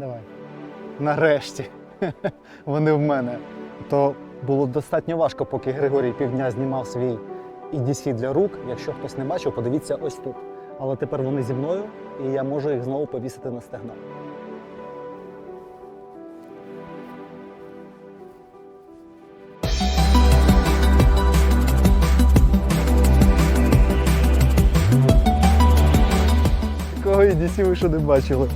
Давай. Нарешті. Вони в мене. То було достатньо важко, поки Григорій півдня знімав свій EDC для рук. Якщо хтось не бачив, подивіться ось тут. Але тепер вони зі мною, і я можу їх знову повісити на стегно. Такого EDC ви ще не бачили.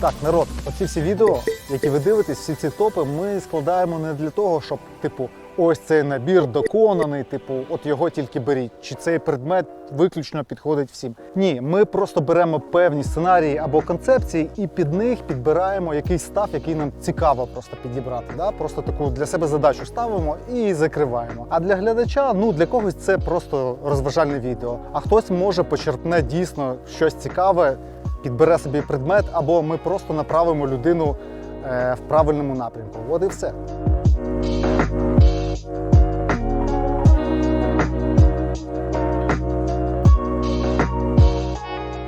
Так, народ, оці всі відео, які ви дивитесь, всі ці топи, ми складаємо не для того, щоб, типу, ось цей набір доконаний, типу, от його тільки беріть, чи цей предмет виключно підходить всім. Ні, ми просто беремо певні сценарії або концепції і під них підбираємо якийсь став, який нам цікаво просто підібрати. Да? Просто таку для себе задачу ставимо і закриваємо. А для глядача, ну для когось це просто розважальне відео. А хтось може почерпне дійсно щось цікаве підбере собі предмет, або ми просто направимо людину е, в правильному напрямку. От і все.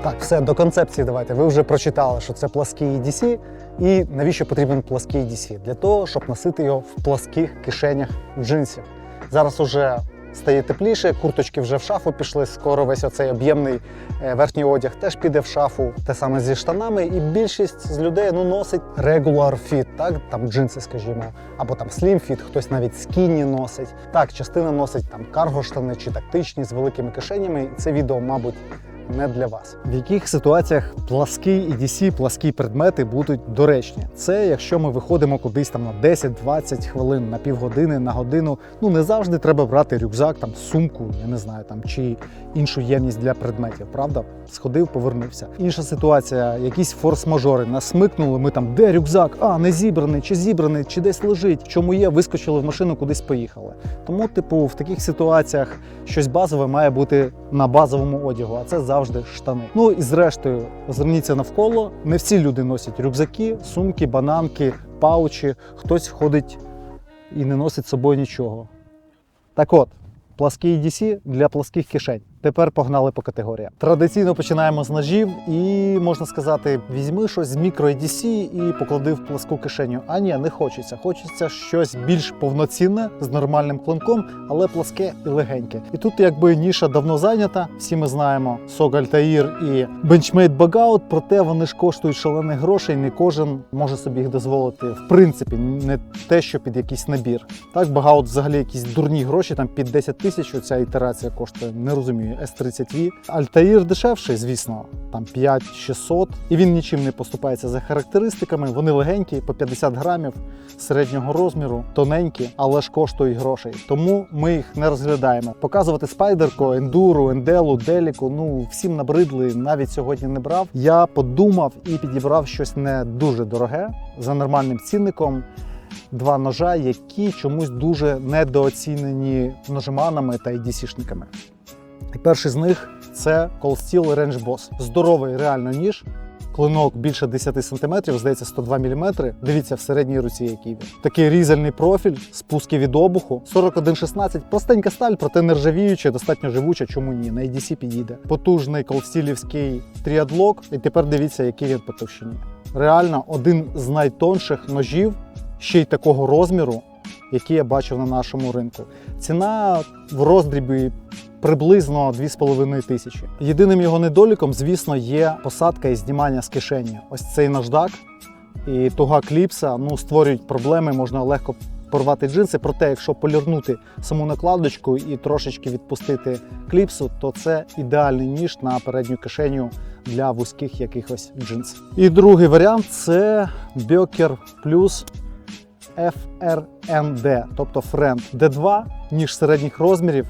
Так, все до концепції давайте. Ви вже прочитали, що це плаский EDC. І навіщо потрібен плаский EDC? Для того, щоб носити його в пласких кишенях джинсів. Зараз уже стає тепліше, курточки вже в шафу пішли. Скоро весь оцей об'ємний е, верхній одяг теж піде в шафу. Те саме зі штанами. І більшість з людей ну, носить regular fit, так там джинси, скажімо, або там slim fit, хтось навіть скіні носить. Так, частина носить там карго штани чи тактичні з великими кишенями. Це відео, мабуть, не для вас. В яких ситуаціях плаский EDC, пласкі предмети будуть доречні? Це якщо ми виходимо кудись там на 10-20 хвилин, на півгодини, на годину. Ну не завжди треба брати рюкзак, там сумку, я не знаю, там чи іншу ємність для предметів. Правда, сходив, повернувся. Інша ситуація, якісь форс-мажори. Нас смикнули. Ми там, де рюкзак? А, не зібраний, чи зібраний, чи десь лежить. В чому є, вискочили в машину, кудись поїхали. Тому, типу, в таких ситуаціях щось базове має бути на базовому одягу, а це завжди штани. Ну і зрештою, озирніться навколо. Не всі люди носять рюкзаки, сумки, бананки, паучі. Хтось ходить і не носить з собою нічого. Так от, плаский EDC для пласких кишень. Тепер погнали по категоріям. Традиційно починаємо з ножів, і можна сказати, візьми щось з мікро EDC і поклади в пласку кишеню. А ні, не хочеться. Хочеться щось більш повноцінне з нормальним клинком, але пласке і легеньке. І тут, якби ніша давно зайнята. Всі ми знаємо SOG Altair і Benchmade Bugout, проте вони ж коштують шалених грошей. Не кожен може собі їх дозволити. В принципі, не те, що під якийсь набір. Так, Bugout взагалі якісь дурні гроші, там під 10 тисяч. Оця ітерація коштує. Не розумію. S30V. Altair дешевший, звісно, там 5600. І він нічим не поступається за характеристиками. Вони легенькі, по 50 грамів середнього розміру, тоненькі, але ж коштують грошей. Тому ми їх не розглядаємо. Показувати спайдерку, ендуру, енделу, деліку. Ну всім набридли. Навіть сьогодні не брав. Я подумав і підібрав щось не дуже дороге за нормальним цінником. Два ножа, які чомусь дуже недооцінені ножеманами та EDC-шниками. І перший з них це Cold Steel Range Boss. Здоровий реально ніж. Клинок більше 10 см, здається, 102 мм. Дивіться в середній руці, який він. Такий різальний профіль, спуски від обуху. 41,16. Простенька сталь, проте нержавіюча, достатньо живуча, чому ні. На EDC підійде. Потужний колстілівський тріадлок. І тепер дивіться, який він по товщині. Реально один з найтонших ножів, ще й такого розміру, який я бачив на нашому ринку. Ціна в роздрібі приблизно 2,5 тисячі. Єдиним його недоліком, звісно, є посадка і знімання з кишені. Ось цей наждак і туга кліпса ну, створюють проблеми, можна легко порвати джинси. Проте, якщо полірнути саму накладочку і трошечки відпустити кліпсу, то це ідеальний ніж на передню кишеню для вузьких якихось джинсів. І другий варіант це Bioker Plus FRND, тобто Friend D2, ніж середніх розмірів.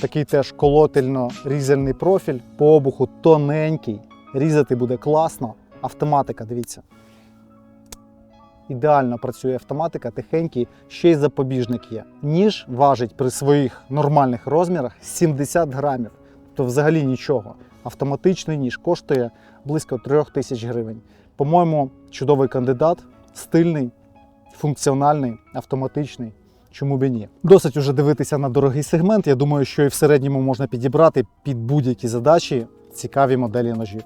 Такий теж колотельно різальний профіль, по обуху тоненький. Різати буде класно. Автоматика, дивіться. Ідеально працює автоматика, тихенький, ще й запобіжник є. Ніж важить при своїх нормальних розмірах 70 грамів, тобто взагалі нічого. Автоматичний ніж коштує близько 3 тисяч гривень. По-моєму, чудовий кандидат стильний, функціональний, автоматичний. Чому б і ні? Досить уже дивитися на дорогий сегмент. Я думаю, що і в середньому можна підібрати під будь-які задачі цікаві моделі ножів.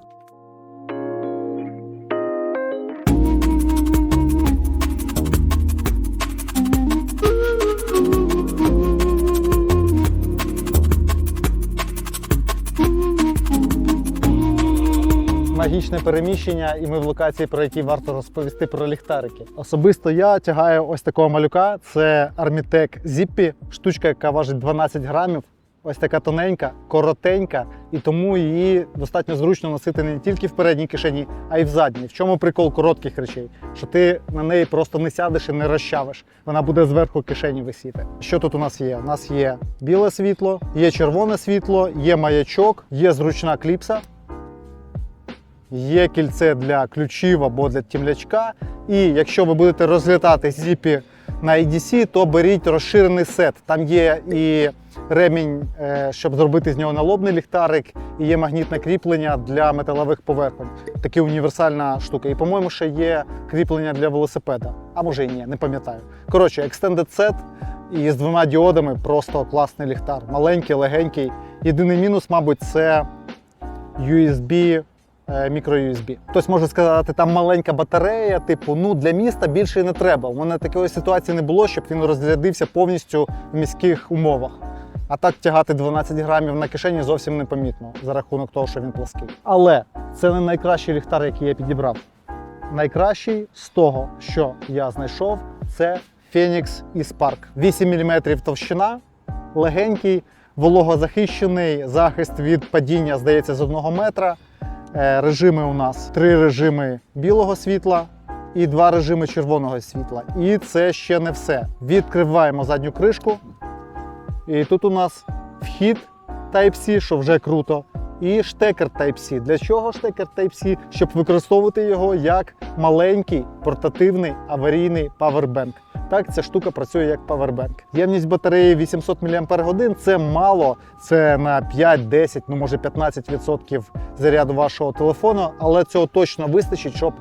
Магічне переміщення, і ми в локації, про які варто розповісти про ліхтарики. Особисто я тягаю ось такого малюка. Це Armitec Zippy, штучка, яка важить 12 грамів. Ось така тоненька, коротенька, і тому її достатньо зручно носити не тільки в передній кишені, а й в задній. В чому прикол коротких речей? Що ти на неї просто не сядеш і не розчавиш. Вона буде зверху кишені висіти. Що тут у нас є? У нас є біле світло, є червоне світло, є маячок, є зручна кліпса. Є кільце для ключів або для тімлячка. І якщо ви будете розглядати зіпі на EDC, то беріть розширений сет. Там є і ремінь, е, щоб зробити з нього налобний ліхтарик, і є магнітне кріплення для металевих поверхонь. Такі універсальна штука. І, по-моєму, ще є кріплення для велосипеда. А може і ні, не пам'ятаю. Коротше, Extended Set і з двома діодами просто класний ліхтар. Маленький, легенький. Єдиний мінус, мабуть, це USB мікро-USB. Хтось може сказати, там маленька батарея, типу, ну для міста більше і не треба. У мене такої ситуації не було, щоб він розрядився повністю в міських умовах. А так тягати 12 грамів на кишені зовсім непомітно за рахунок того, що він плоский. Але це не найкращий ліхтар, який я підібрав. Найкращий з того, що я знайшов, це Phoenix E-Spark. 8 мм товщина, легенький, вологозахищений, захист від падіння, здається, з 1 метра. Е, Режими у нас три режими білого світла і два режими червоного світла. І це ще не все. Відкриваємо задню кришку. І тут у нас вхід Type-C, що вже круто. І штекер Type-C. Для чого штекер Type-C? Щоб використовувати його як маленький портативний аварійний павербенк. Так, ця штука працює як павербенк. Ємність батареї 800 мАч це мало, це на 5, 10, ну може 15% заряду вашого телефону, але цього точно вистачить, щоб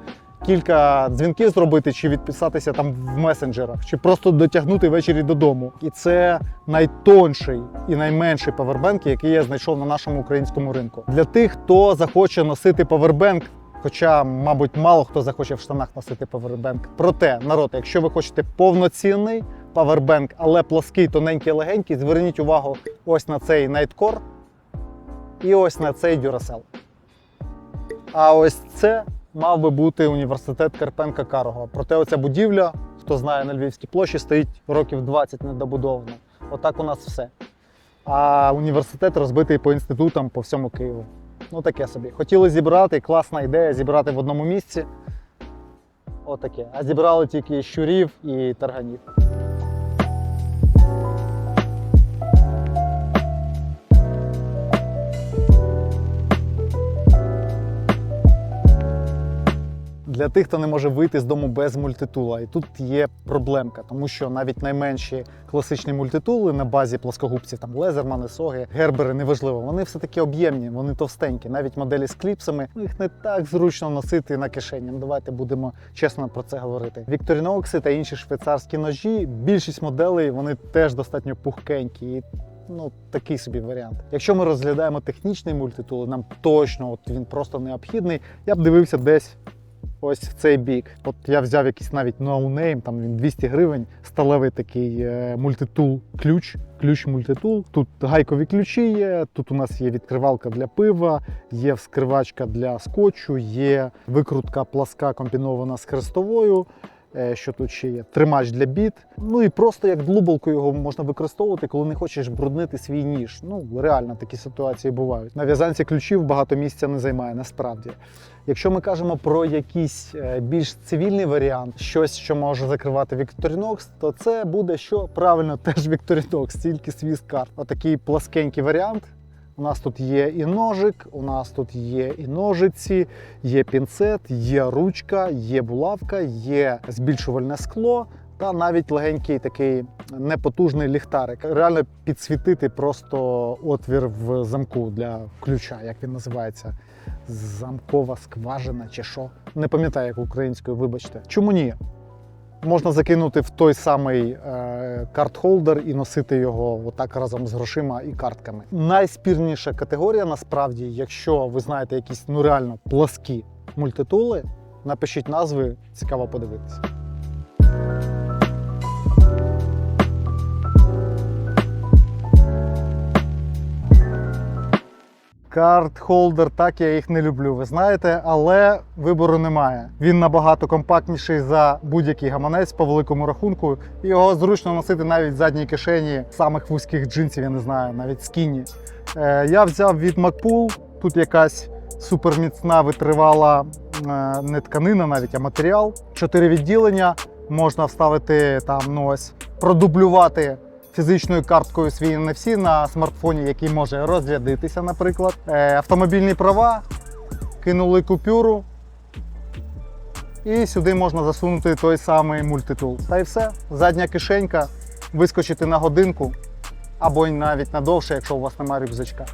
кілька дзвінків зробити, чи відписатися там в месенджерах, чи просто дотягнути ввечері додому. І це найтонший і найменший павербенк, який я знайшов на нашому українському ринку. Для тих, хто захоче носити павербенк. Хоча, мабуть, мало хто захоче в штанах носити павербенк. Проте, народ, якщо ви хочете повноцінний павербенк, але плоский, тоненький, легенький, зверніть увагу ось на цей Nightcore і ось на цей Duracell. А ось це мав би бути університет Карпенка Карого. Проте оця будівля, хто знає на Львівській площі, стоїть років 20 недобудовано. Отак у нас все. А університет розбитий по інститутам по всьому Києву. Ну таке собі. Хотіли зібрати, класна ідея зібрати в одному місці. Отаке. А зібрали тільки щурів і тарганів. Для тих, хто не може вийти з дому без мультитула, і тут є проблемка, тому що навіть найменші класичні мультитули на базі плоскогубців, там лезермани, соги, гербери, неважливо, вони все таки об'ємні, вони товстенькі. Навіть моделі з кліпсами ну, їх не так зручно носити на кишені. Давайте будемо чесно про це говорити. Вікторінокси та інші швейцарські ножі. Більшість моделей вони теж достатньо пухкенькі. І Ну, такий собі варіант. Якщо ми розглядаємо технічний мультитул, нам точно от він просто необхідний. Я б дивився десь ось в цей бік. От я взяв якийсь навіть ноунейм, там він 200 гривень, сталевий такий е, мультитул ключ. Ключ мультитул. Тут гайкові ключі є. Тут у нас є відкривалка для пива, є вскривачка для скотчу, є викрутка пласка комбінована з хрестовою. Е, Що тут ще є? Тримач для біт. Ну і просто як длубалку його можна використовувати, коли не хочеш бруднити свій ніж. Ну реально такі ситуації бувають. На в'язанці ключів багато місця не займає насправді. Якщо ми кажемо про якийсь е, більш цивільний варіант, щось, що може закривати Victorinox, то це буде що правильно теж Victorinox, тільки свіскар. Отакий пласкенький варіант. У нас тут є і ножик, у нас тут є і ножиці, є пінцет, є ручка, є булавка, є збільшувальне скло. Та навіть легенький такий непотужний ліхтарик. Реально підсвітити просто отвір в замку для ключа, як він називається. Замкова скважина чи що. Не пам'ятаю, як українською, вибачте. Чому ні? Можна закинути в той самий е, карт-холдер і носити його отак разом з грошима і картками. Найспірніша категорія, насправді, якщо ви знаєте якісь ну реально пласкі мультитули, напишіть назви, цікаво подивитися. Карт-холдер, так я їх не люблю, ви знаєте, але вибору немає. Він набагато компактніший за будь-який гаманець по великому рахунку. Його зручно носити навіть в задній кишені самих вузьких джинсів, я не знаю, навіть скіні. Е, я взяв від MacPool, тут якась суперміцна витривала е, не тканина, навіть а матеріал. Чотири відділення. Можна вставити там ну ось продублювати фізичною карткою свій NFC на смартфоні, який може розрядитися, наприклад. Е, автомобільні права, кинули купюру. І сюди можна засунути той самий мультитул. Та й все. Задня кишенька, вискочити на годинку або навіть на довше, якщо у вас немає рюкзачка.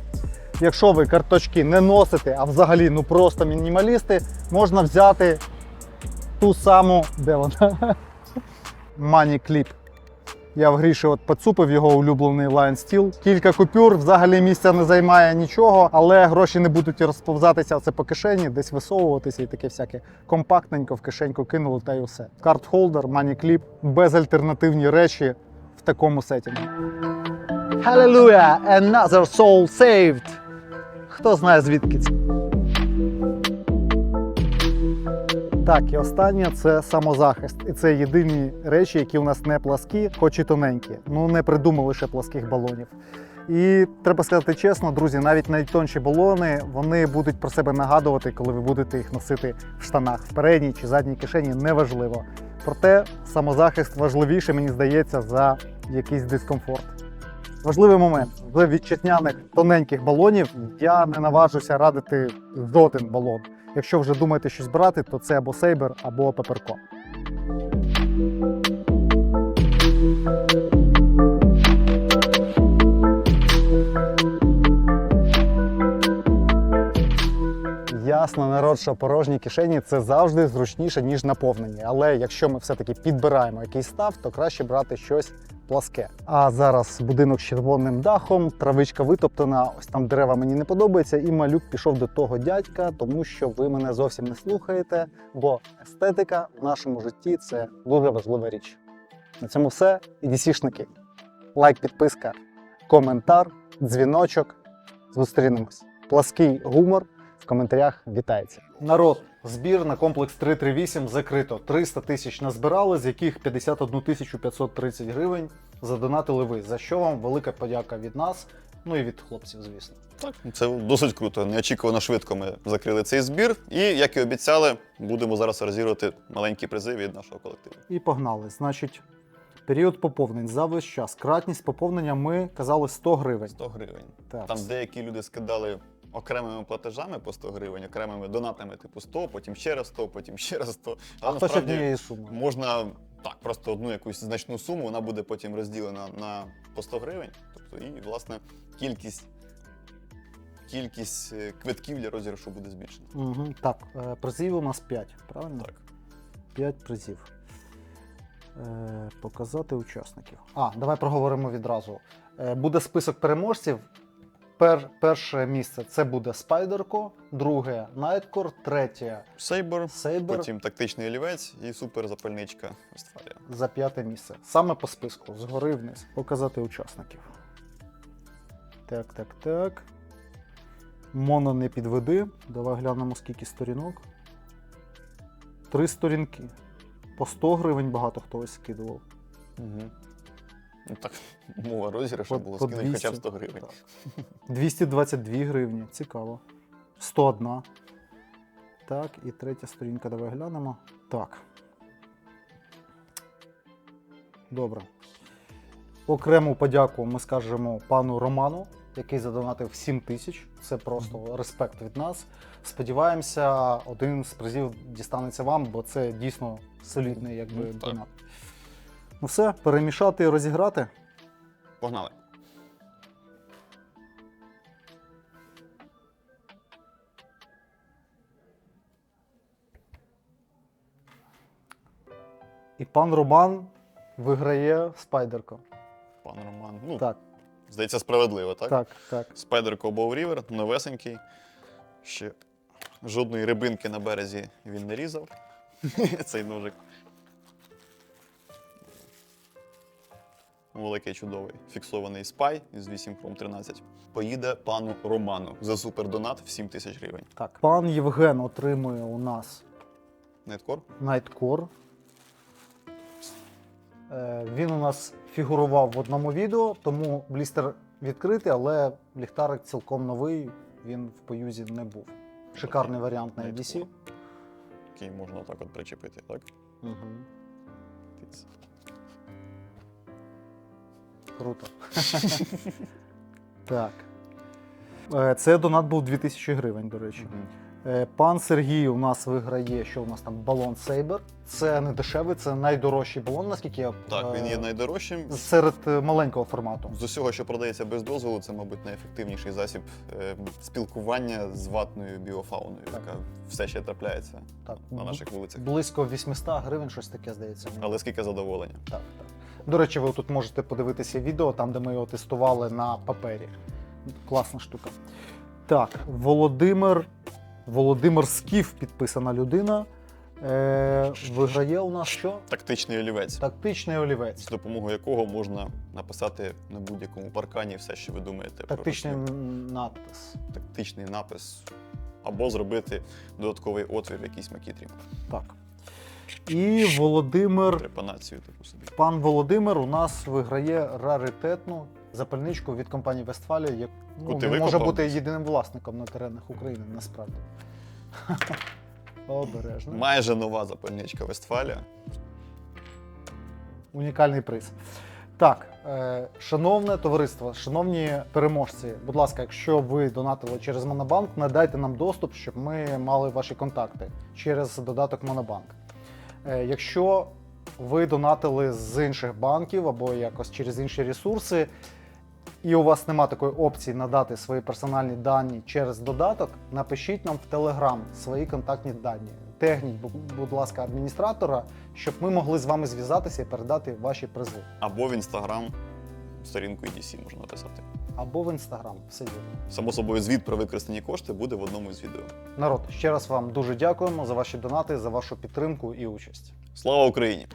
Якщо ви карточки не носите, а взагалі ну просто мінімалісти, можна взяти ту саму, де вона? Money Clip. Я в гріші от поцупив його улюблений Lion Steel. Кілька купюр, взагалі місця не займає нічого, але гроші не будуть розповзатися це по кишені, десь висовуватися і таке всяке. Компактненько в кишеньку кинули та й усе. Карт-холдер, Money безальтернативні речі в такому сетінгу. Hallelujah! Another soul saved! Хто знає звідки це? Так, і останнє це самозахист. І це єдині речі, які у нас не пласкі, хоч і тоненькі. Ну не придумали ще пласких балонів. І треба сказати чесно, друзі, навіть найтонші балони вони будуть про себе нагадувати, коли ви будете їх носити в штанах, в передній чи задній кишені, неважливо. Проте самозахист важливіше, мені здається, за якийсь дискомфорт. Важливий момент з вітчизняних тоненьких балонів я не наважуся радити жоден балон. Якщо вже думаєте щось брати, то це або Сейбер, або Пеперко. Ясно, народ, що порожні кишені це завжди зручніше, ніж наповнені. Але якщо ми все-таки підбираємо якийсь став, то краще брати щось пласке. А зараз будинок з червоним дахом, травичка витоптана, ось там дерева мені не подобаються, і малюк пішов до того дядька, тому що ви мене зовсім не слухаєте, бо естетика в нашому житті це дуже важлива річ. На цьому все. І дісішники. Лайк, підписка, коментар, дзвіночок. Зустрінемось. Плаский гумор в коментарях вітається. Народ, збір на комплекс 338 закрито. 300 тисяч назбирали, з яких 51 тисячу 530 гривень задонатили ви. За що вам велика подяка від нас, ну і від хлопців, звісно. Так, це досить круто. Неочікувано швидко ми закрили цей збір. І, як і обіцяли, будемо зараз розігрувати маленькі призи від нашого колективу. І погнали. Значить, період поповнень за весь час. Кратність поповнення ми казали 100 гривень. 100 гривень. Так. Там деякі люди скидали окремими платежами по 100 гривень, окремими донатами, типу 100, потім ще раз 100, потім ще раз 100. а Але хтось насправді однієї суми. можна так, просто одну якусь значну суму, вона буде потім розділена на по 100 гривень. Тобто, і, власне, кількість. Кількість е, квитків для розіграшу буде збільшена. Угу. Так, е, призів у нас 5, правильно? Так. 5 призів. Е, показати учасників. А, давай проговоримо відразу. Буде список переможців. Пер, перше місце це буде Спайдерко, друге Найткор, третє Сейбер, Сейбер потім тактичний олівець і суперзапальничка Вестфалія. за п'яте місце. Саме по списку, згори вниз. Показати учасників. Так, так, так. Моно не підведи. Давай глянемо, скільки сторінок. Три сторінки. По 100 гривень багато хто ось скидував. Угу. Ну, так, мова розіграшу По- було по скинути хоча б 200, 100 гривень. так. 222 гривні. Цікаво. 101. Так, і третя сторінка, давай глянемо. Так. Добре. Окрему подяку ми скажемо пану Роману, який задонатив 7 тисяч. Це просто респект від нас. Сподіваємося, один з призів дістанеться вам, бо це дійсно солідний якби, Ну, так. донат. Ну все, перемішати і розіграти. Погнали. І пан Роман виграє спайдерко. Пан Роман. Ну, Так, Здається, справедливо, так? так, так. Спайдерко Боу Рівер, новесенький. Ще жодної рибинки на березі він не різав. Цей ножик. Великий чудовий. Фіксований спай із 8 Chrome 13. Поїде пану Роману за супердонат в 7 тисяч гривень. Так, пан Євген отримує у нас Неткор? Nightcore. Е, Він у нас фігурував в одному відео, тому блістер відкритий, але ліхтарик цілком новий, він в поюзі не був. Шикарний варіант на EDC. Який можна так от причепити, так? Угу. Тиць. Круто. так. Е, Це донат був 2000 гривень, до речі. Е, Пан Сергій у нас виграє, що у нас там балон Сейбер. Це не дешевий, це найдорожчий балон, наскільки я Так, він є е, найдорожчим. серед е, маленького формату. З усього, що продається без дозволу, це, мабуть, найефективніший засіб е, спілкування з ватною біофауною, Так. яка все ще трапляється Так, на наших вулицях. близько 800 гривень, щось таке здається. мені. Але скільки задоволення? Так, так. До речі, ви тут можете подивитися відео, там, де ми його тестували на папері. Класна штука. Так, Володимир. Володимир Скіф, підписана людина. Е, виграє у нас що? Тактичний олівець, Тактичний олівець. з допомогою якого можна написати на будь-якому паркані все, що ви думаєте Тактичний про надпис. тактичний напис, або зробити додатковий отвір в якійсь макітрі, Так. І Володимир, трепанацію таку собі. пан Володимир у нас виграє раритетну запальничку від компанії Вестфалія, як ну, він може викопав? бути єдиним власником на теренах України, насправді. Обережно. Майже нова запальничка Вестфалія. Унікальний приз. Так, е, шановне товариство, шановні переможці, будь ласка, якщо ви донатили через Монобанк, надайте нам доступ, щоб ми мали ваші контакти через додаток Монобанк. Е, якщо ви донатили з інших банків або якось через інші ресурси, і у вас нема такої опції надати свої персональні дані через додаток, напишіть нам в Telegram свої контактні дані. Тегніть, будь ласка, адміністратора, щоб ми могли з вами зв'язатися і передати ваші призи. Або в інстаграм сторінку EDC можна написати. Або в інстаграм. Все вірно. Само собою, звіт про використані кошти буде в одному з відео. Народ, ще раз вам дуже дякуємо за ваші донати, за вашу підтримку і участь. Слава Україні!